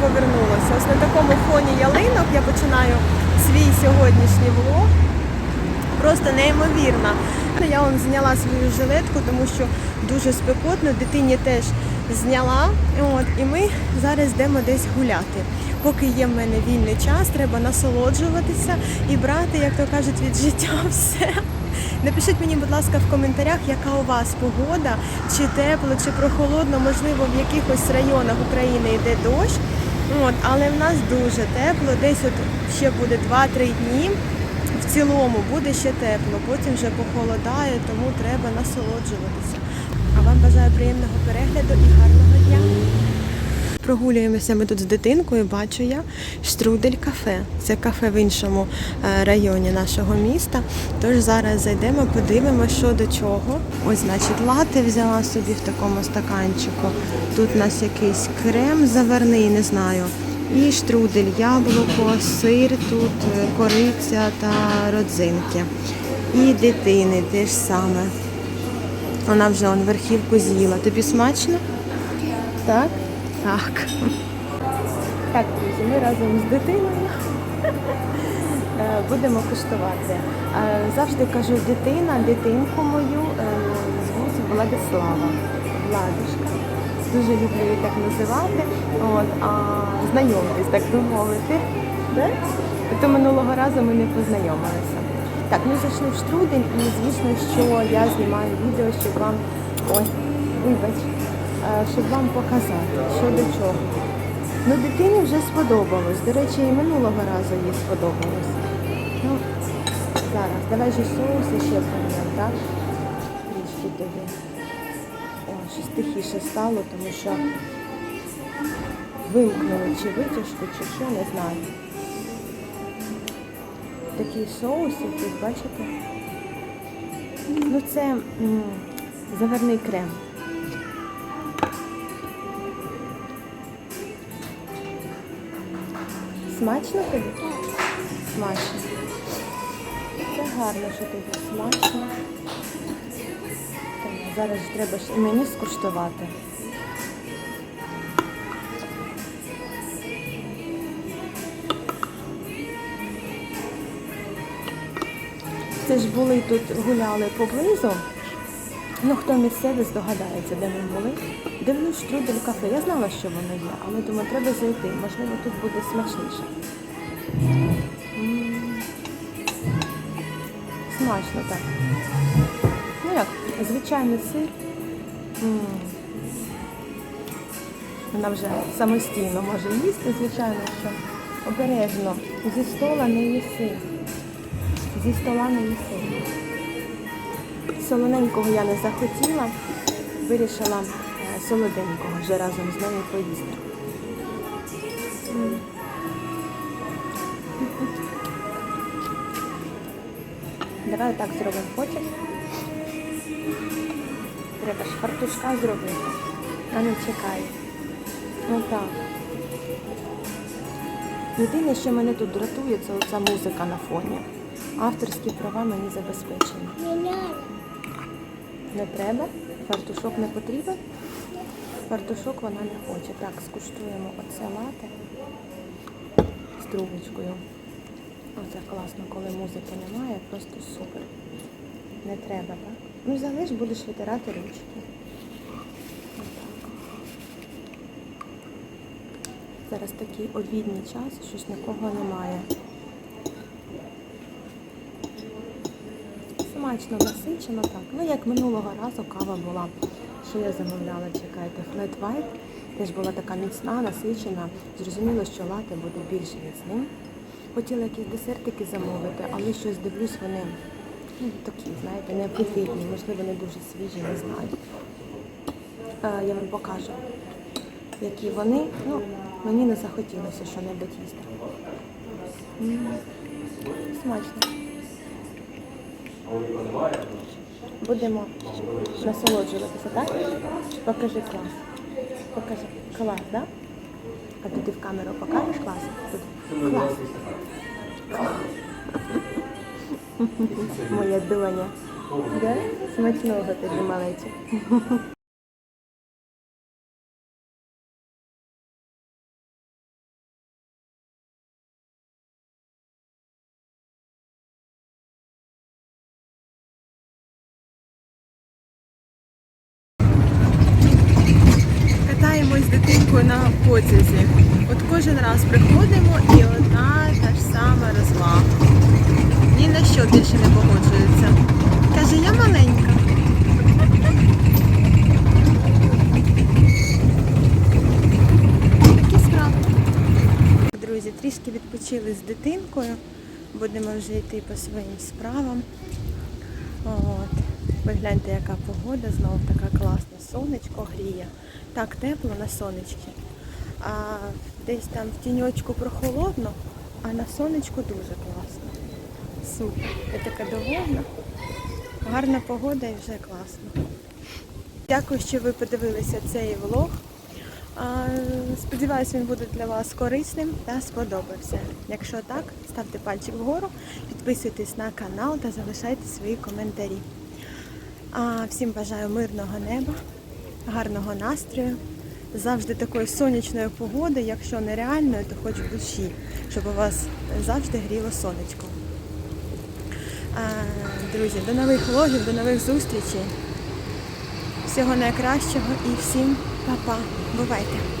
повернулося. Ось на такому фоні ялинок я починаю свій сьогоднішній влог. Просто неймовірно. Я вам зняла свою жилетку, тому що дуже спекотно, дитині теж зняла. От, і ми зараз йдемо десь гуляти. Поки є в мене вільний час, треба насолоджуватися і брати, як то кажуть, від життя все. Напишіть мені, будь ласка, в коментарях, яка у вас погода, чи тепло, чи прохолодно, можливо, в якихось районах України йде дощ. От, але в нас дуже тепло, десь от ще буде 2-3 дні. В цілому буде ще тепло, потім вже похолодає, тому треба насолоджуватися. А вам бажаю приємного перегляду і гарного дня. Прогулюємося ми тут з дитинкою, бачу я штрудель кафе. Це кафе в іншому е, районі нашого міста. Тож зараз зайдемо, подивимося, що до чого. Ось, значить, лати взяла собі в такому стаканчику. Тут у нас якийсь крем заварний, не знаю. І штрудель, яблуко, сир, тут е, кориця та родзинки. І дитини теж саме. Вона вже он верхівку з'їла. Тобі смачно? Так? Так. Так, друзі, ми разом з дитиною е, будемо куштувати. Е, Завжди кажу дитина, дитинку мою е, звуть Владислава. Владушка. Дуже люблю її так називати. От, а знайомитись, так би мовити. То минулого разу ми не познайомилися. Так, ми зайшли в штрудель і звісно, що я знімаю відео, щоб вам. Ой, вибач щоб вам показати, що до чого. Ну, дитині вже сподобалось. До речі, і минулого разу їй сподобалось. Ну, зараз, давай же соуси ще помнемо, так? Трішки тобі. О, щось тихіше стало, тому що вимкнули чи витяжку, чи що, не знаю. Такий соусик, тут бачите? Ну, це м, заварний крем. Смачно тобі? Смачно. Це гарно, що тобі смачно. Так, зараз треба і мені скуштувати. Це ж були тут, гуляли поблизу. Ну, хто місцевий здогадається, де ми були. Дивлюсь штрудель кафе. Я знала, що воно є, але думаю, треба зайти. Можливо, тут буде смачніше. Смачно так. Ну як, звичайний сир. Вона вже самостійно може їсти, звичайно, що обережно. Зі стола не їси. Зі стола не їси. Солоненького я не захотіла, вирішила е, солоденького вже разом з нею поїсти. Давай так зробимо потім. Треба ж фартушка зробити. А не чекай. Отак. Єдине, що мене тут дратує, це оця музика на фоні. Авторські права мені забезпечені. Не треба? Фартушок не потрібен? Фартушок вона не хоче. Так, скуштуємо оце лате з трубочкою. Оце класно, коли музики немає, просто супер. Не треба, так? Ну, залиш, будеш витирати ручки. Зараз такий обідній час, щось нікого немає. Смачно насичено так. Ну, як минулого разу кава була, що я замовляла, чекайте, flat white. Теж була така міцна, насичена. Зрозуміло, що лате буде більш міцним. Хотіла якісь десертики замовити, але щось дивлюсь, вони ну, такі, знаєте, неапетитні, можливо, не дуже свіжі, не знаю. Е, я вам покажу, які вони. Ну, мені не захотілося що-небудь їсти. М, Смачно. Будемо насолоджуватися, так? Покажи клас. Покажи. Клас, так? А то ти в камеру покажеш клас? Тут. Клас. Моя доня. Да? Смачного тобі малече. Дитинкою на потязі. От кожен раз приходимо і одна та ж сама розвага. Ні на що більше не погоджується. Каже, я маленька. Такі справи. Друзі, трішки відпочили з дитинкою. Будемо вже йти по своїм справам. От. Ви гляньте, яка погода, знову така класна. Сонечко гріє. Так тепло на сонечці. А десь там в тіньочку прохолодно, а на сонечку дуже класно. Супер. Я така довольна. Гарна погода і вже класно. Дякую, що ви подивилися цей влог. Сподіваюсь, він буде для вас корисним та сподобався. Якщо так, ставте пальчик вгору, підписуйтесь на канал та залишайте свої коментарі. А, Всім бажаю мирного неба, гарного настрою, завжди такої сонячної погоди, якщо не реальної, то хоч в душі, щоб у вас завжди гріло сонечко. Друзі, до нових влогів, до нових зустрічей. Всього найкращого і всім па-па. Бувайте!